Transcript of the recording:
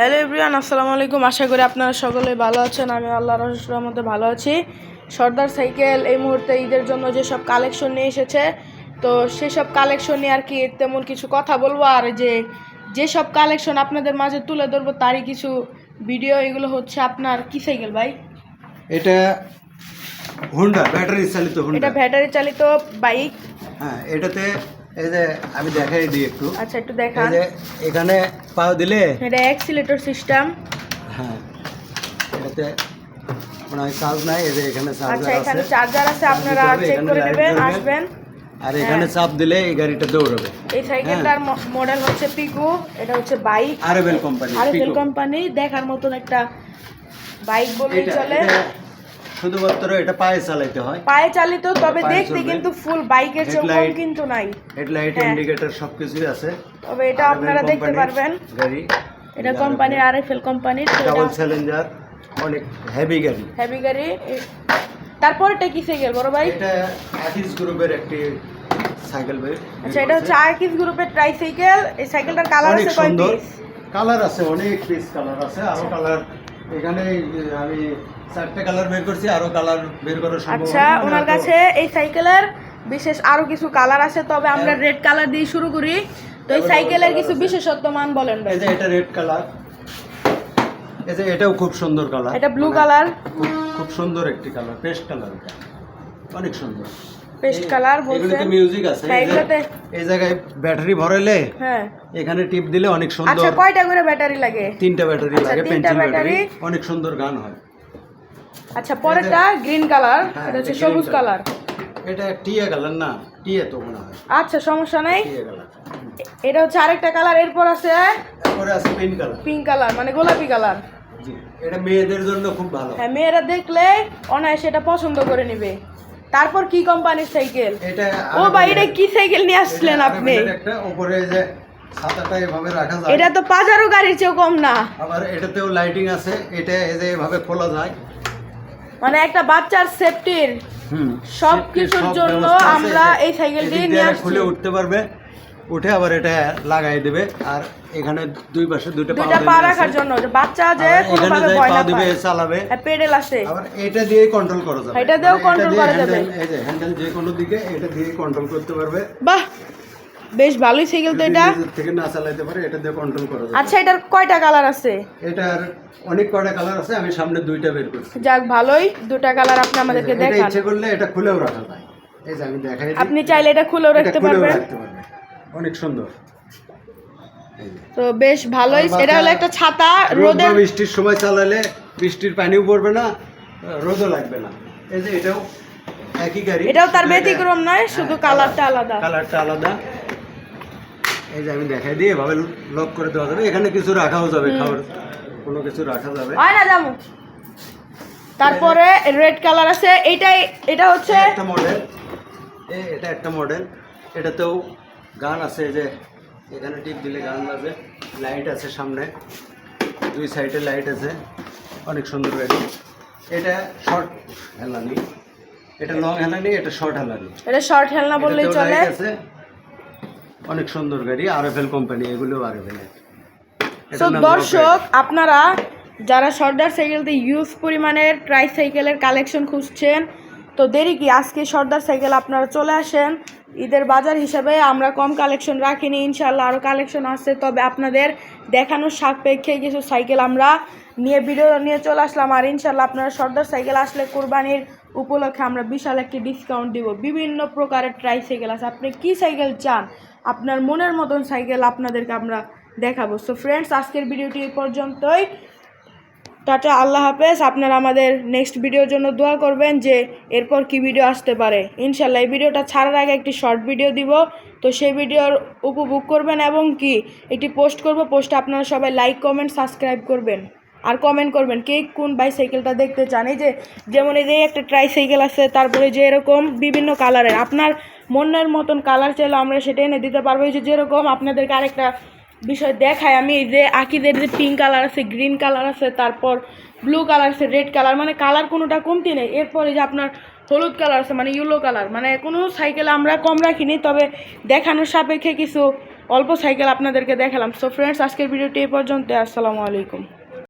Hello everyone আসসালামু আলাইকুম। আশা করি আপনারা সকলে ভালো আছেন। আমি আল্লাহ রহস্যের মধ্যে ভালো আছি। সর্দার সাইকেল এই মুহূর্তে ঈদের জন্য যেসব কালেকশন নিয়ে এসেছে তো সেসব কালেকশন নিয়ে আর কি তেমন কিছু কথা বলব। আর যে যেসব কালেকশন আপনাদের মাঝে তুলে ধরবো তারই কিছু ভিডিও এগুলো হচ্ছে আপনার কি সাইকেল ভাই? এটা হুন্ডা ব্যাটারি চালিত এটা ব্যাটারি চালিত বাইক হ্যাঁ এটাতে এই যে আমি দেখাই দিই একটু। আচ্ছা একটু এই যে এখানে পাও দিলে? এটা অ্যাক্সিলেটর সিস্টেম হ্যাঁ। এটাতে মানে চার্জ নাই এই যে এখানে আচ্ছা চার্জার এখানে আছে চার্জার আছে আপনারা চেক করে নেবেন আসবেন। আর এখানে হ্যাঁ। চাপ দিলে এই গাড়িটা দৌড়বে। এই সাইকেলটার মডেল হচ্ছে পিকু এটা হচ্ছে বাইক আরবেল কোম্পানি আরএফএল কোম্পানি দেখার মতন একটা বাইক বললেই এটা চলে। শুধুমাত্র এটা পায়ে চালাইতে হয়। পায়ে চালিত তবে দেখতে কিন্তু ফুল বাইকের চেয়ে কম কিন্তু নাই। হেডলাইট হ্যাঁ। ইন্ডিকেটর সবকিছুই আছে। তবে এটা আপনারা দেখতে পারবেন। গাড়ি এটা কোম্পানির আরএফএল কোম্পানির ডাবল চ্যালেঞ্জার অনেক হেভি গাড়ি। হেভি গাড়ি তারপর এটা কি সাইকেল বড় ভাই? এটা আকিস গ্রুপের একটি সাইকেল ভাই আচ্ছা এটা হচ্ছে আরকিস গ্রুপের ট্রাই সাইকেল এই সাইকেলটার কালার আছে কয় পিস কালার আছে অনেক পিস কালার আছে। আরও কালার এখানে আমি চারটে কালার বের করছি আরও কালার বের করার সম্ভব আচ্ছা ওনার কাছে এই সাইকেলের বিশেষ আরও কিছু কালার আছে তবে আমরা হ্যাঁ। রেড কালার দিয়ে শুরু করি। তো এই সাইকেলের কিছু বিশেষত্ব মান বলেন ভাই। এই যে এটা রেড কালার এই যে এটাও খুব সুন্দর কালার এটা ব্লু কালার খুব সুন্দর একটি কালার পেস্ট কালার এটা। অনেক সুন্দর। পেস্ট কালার বলছেন। মিউজিক আছে। হ্যাঁ, এই জায়গায় ব্যাটারি হ্যাঁ। এখানে টিপ দিলে অনেক আচ্ছা কয়টা করে ব্যাটারি লাগে? তিনটা ব্যাটারি আচ্ছা, লাগে পেন্সিল ব্যাটারি। অনেক সুন্দর গান হয়। আচ্ছা পরেরটা গ্রিন কালার হ্যাঁ, এটা হচ্ছে সবুজ কালার। এটা টিয়া কালার না টিয়া তো মনে হয়। আচ্ছা সমস্যা নাই। এটা হচ্ছে আরেকটা কালার এরপর আছে আছে পিঙ্ক কালার। পিঙ্ক কালার মানে গোলাপি কালার। জি এটা মেয়েদের জন্য খুব ভালো। হ্যাঁ মেয়েরা দেখলে অনায়াসে এটা পছন্দ করে নেবে। তারপর কি কোম্পানির সাইকেল? এটা ও ভাই এটা কি সাইকেল নিয়ে আসলেন আপনি? একটা উপরে যে ছাতাটা এভাবে রাখা যায়। এটা তো পাজারো গাড়ির চেয়েও কম না। আবার এটাতেও লাইটিং আছে এটা এই যে এভাবে খোলা যায়। মানে একটা বাচ্চার সেফটির সব কিছুর জন্য আমরা এই সাইকেলটি নিয়ে আসছি। খুলে উঠতে পারবে। উঠে আবার এটা লাগাই দেবে। আর এখানে দুই পাশে দুইটা পা দুইটা পা রাখার জন্য যে বাচ্চা যে এখানে যাই পা দিবে চালাবে। পেডেল আছে আবার এটা দিয়ে কন্ট্রোল করা যাবে। এটা দিয়েও মানে control দিয়ে করা যাবে। এই যে হ্যান্ডেল যে কোনো দিকে এটা দিয়ে কন্ট্রোল করতে পারবে। বাহ! বেশ ভালোই সাইকেল তো এটা। থেকে না চালাতে পারে এটা দিয়ে কন্ট্রোল করা যাবে। আচ্ছা এটার কয়টা কালার আছে? এটার অনেক কয়টা কালার আছে আমি সামনে দুইটা বের করছি। যাক ভালোই। দুটা কালার আপনি আমাদেরকে দেখান। এটা ইচ্ছে করলে এটা খুলেও রাখা যায়। এই যে আমি দেখাই আপনি চাইলে এটা খুলেও রাখতে পারবেন। অনেক সুন্দর। তো বেশ ভালোই। এটা হলো একটা ছাতা রোদে বৃষ্টির সময় চালালে বৃষ্টির পানিও পড়বে না রোদও লাগবে না। এই যে এটাও একই গাড়ি। এটাও তার ব্যতিক্রম নয় শুধু হ্যাঁ, কালারটা আলাদা। কালারটা আলাদা। এই যে আমি দেখাই দিই এভাবে লক করে দেওয়া যাবে। এখানে কিছু রাখাও যাবে খাবার কোনো কিছু রাখা যাবে। হয় না জামু তারপরে রেড কালার আছে। এইটাই এটা হচ্ছে একটা মডেল এটা একটা মডেল এটাতেও গান আছে যে এখানে টিপ দিলে গান বাজে। লাইট আছে সামনে। দুই সাইডে লাইট আছে। অনেক সুন্দর গাড়ি। এটা শর্ট হেলানি। এটা লং হেলানি এটা শর্ট হেলানি। এটা শর্ট হেলনা বললেই চলে। আছে। অনেক সুন্দর গাড়ি। আর এফ এল কোম্পানি এগুলো আর এফ এল তো দর্শক আপনারা যারা সর্দার সাইকেলতে ইউজ পরিমাণের ট্রাই সাইকেলের কালেকশন খুঁজছেন তো দেরি কি আজকে সর্দার সাইকেল আপনারা চলে আসেন। ঈদের বাজার হিসাবে আমরা কম কালেকশন রাখিনি ইনশাল্লাহ আরও কালেকশন আছে। তবে আপনাদের দেখানোর সাপেক্ষে কিছু সাইকেল আমরা নিয়ে ভিডিও নিয়ে চলে আসলাম। আর ইনশাল্লাহ আপনারা সর্দার সাইকেল আসলে কোরবানির উপলক্ষে আমরা বিশাল একটি ডিসকাউন্ট দিব। বিভিন্ন প্রকারের ট্রাই সাইকেল আছে। আপনি কি সাইকেল চান? আপনার মনের মতন সাইকেল আপনাদেরকে আমরা দেখাবো। সো ফ্রেন্ডস আজকের ভিডিওটি এই পর্যন্তই। টাটা, আল্লাহ হাফেজ। আপনারা আমাদের নেক্সট ভিডিওর জন্য দোয়া করবেন যে এরপর কি ভিডিও আসতে পারে। ইনশাল্লাহ এই ভিডিওটা ছাড়ার আগে একটি শর্ট ভিডিও দিব। তো সেই ভিডিওর উপভোগ করবেন এবং কি একটি পোস্ট করব। পোস্টে আপনারা সবাই লাইক কমেন্ট সাবস্ক্রাইব করবেন। আর কমেন্ট করবেন কে কোন বাইসাইকেলটা দেখতে চান। এই যে যেমন এই যে একটা ট্রাই সাইকেল আছে, তারপরে যে এরকম বিভিন্ন কালারের আপনার মনের মতন কালার চাইলে আমরা সেটা এনে দিতে পারব। এই যে যেরকম আপনাদেরকে আরেকটা বিষয় দেখায়। আমি এই যে আঁকিদের যে পিঙ্ক কালার আছে গ্রিন কালার আছে, তারপর ব্লু কালার আছে রেড কালার মানে কালার কোনোটা কমতি নেই। এরপরে যে আপনার হলুদ কালার আছে মানে ইয়েলো কালার মানে কোনো সাইকেল আমরা কম রাখিনি, তবে দেখানোর সাপেক্ষে কিছু অল্প সাইকেল আপনাদেরকে দেখালাম। সো ফ্রেন্ডস আজকের ভিডিওটি এ পর্যন্ত আসসালামু আলাইকুম।